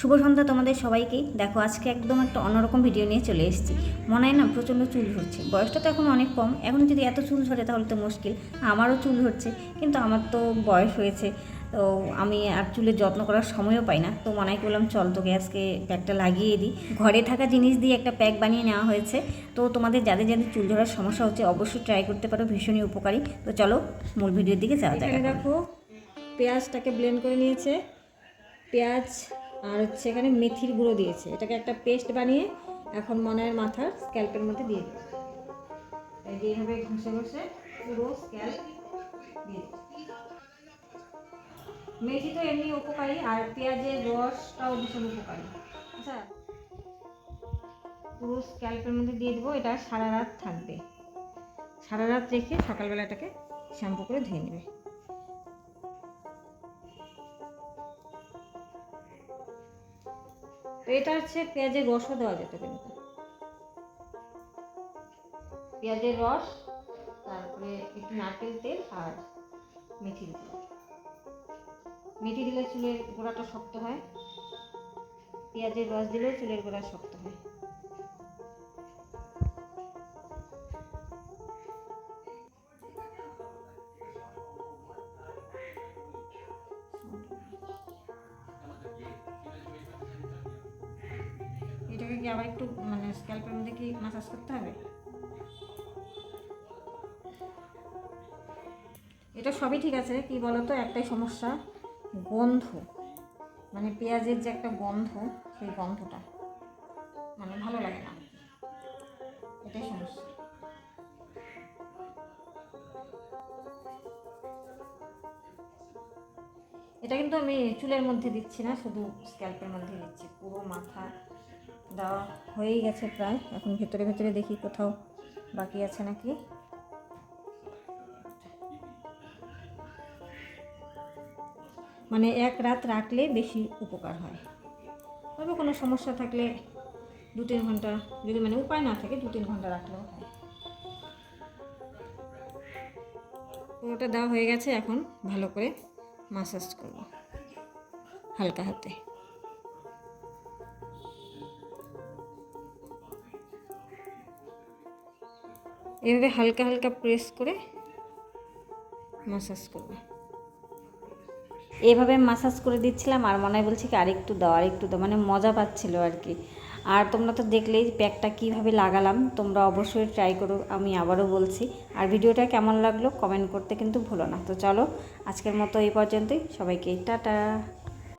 শুভ সন্ধ্যা তোমাদের সবাইকেই দেখো আজকে একদম একটা অন্যরকম ভিডিও নিয়ে চলে এসেছি। মনে হয় না প্রচণ্ড চুল ঝরছে। বয়সটা তো এখন অনেক কম। এখন যদি এত চুল ঝরে তাহলে তো মুশকিল। আমারও চুল ঝরছে কিন্তু আমার তো বয়স হয়েছে। তো আমি আর চুলের যত্ন করার সময়ও পাই না। তো মনে করলাম চল তোকে আজকে প্যাকটা লাগিয়ে দিই। ঘরে থাকা জিনিস দিয়ে একটা প্যাক বানিয়ে নেওয়া হয়েছে। তো তোমাদের যাদের যাদের চুল ঝরার সমস্যা হচ্ছে অবশ্যই ট্রাই করতে পারো ভীষণই উপকারী। তো চলো মূল ভিডিওর দিকে যাওয়া যাক এখানে দেখো পেঁয়াজটাকে ব্লেন্ড করে নিয়েছে। পেঁয়াজ আর হচ্ছে এখানে মেথির গুঁড়ো দিয়েছে। এটাকে একটা পেস্ট বানিয়ে এখন মনের মাথার স্ক্যাল্পের মধ্যে দিয়ে দেবে এই যে এইভাবে ঘষে ঘষে পুরো স্ক্যাল্প মেথি তো এমনি উপকারী, আর পেঁয়াজের রসটাও ভীষণ উপকারী। আচ্ছা পুরো স্ক্যাল্পের মধ্যে দিয়ে দেবো, এটা সারা রাত থাকবে। সারা রাত রেখে সকালবেলা এটাকে শ্যাম্পু করে ধুয়ে নেবে। এটা হচ্ছে পেঁয়াজের রসও দেওয়া যেতে পারে পেঁয়াজের রস, তারপরে একটু নারকেল তেল আর মেথি দিতে মেথি দিলে চুলের গোড়াটা শক্ত হয়, পেঁয়াজের রস দিলে চুলের গোড়া শক্ত হয়। এটাকে কি আবার একটু মানে স্ক্যাল্পের মধ্যে কি মাসাজ করতে হবে? এটা সবই ঠিক আছে, কি বলতো, একটাই সমস্যা, গন্ধ। মানে পেঁয়াজের যে একটা গন্ধ, সেই গন্ধটা। মানে ভালো লাগে না। এটাই সমস্যা। এটা কিন্তু আমি চুলের মধ্যে দিচ্ছি না, শুধু স্ক্যাল্পের মধ্যে দিচ্ছি, পুরো মাথা। দেওয়া হয়েই গেছে প্রায়। এখন ভেতরে ভেতরে দেখি কোথাও বাকি আছে নাকি। মানে এক রাত রাখলে বেশি উপকার হয়। তবে কোনো সমস্যা থাকলে দু তিন ঘণ্টা, যদি মানে উপায় না থাকে, দু তিন ঘণ্টা রাখলেও হয়। পুরোটা দেওয়া হয়ে গেছে, এখন ভালো করে মাসাজ করব হালকা হাতে। এভাবে হালকা হালকা প্রেস করে মাসাজ করব। এভাবে মাসাজ করে দিচ্ছিলাম আর মনে বলছি কি আরেকটু দাও আরেকটু দাও মানে মজা পাচ্ছিল আর কি। আর তোমরা তো দেখলেই প্যাকটা কীভাবে লাগালাম, তোমরা অবশ্যই ট্রাই করো, আমি আবারও বলছি। আর ভিডিওটা কেমন লাগল কমেন্ট করতে কিন্তু ভুলো না। তো চলো, আজকের মতো এই পর্যন্তই, সবাইকে টাটা।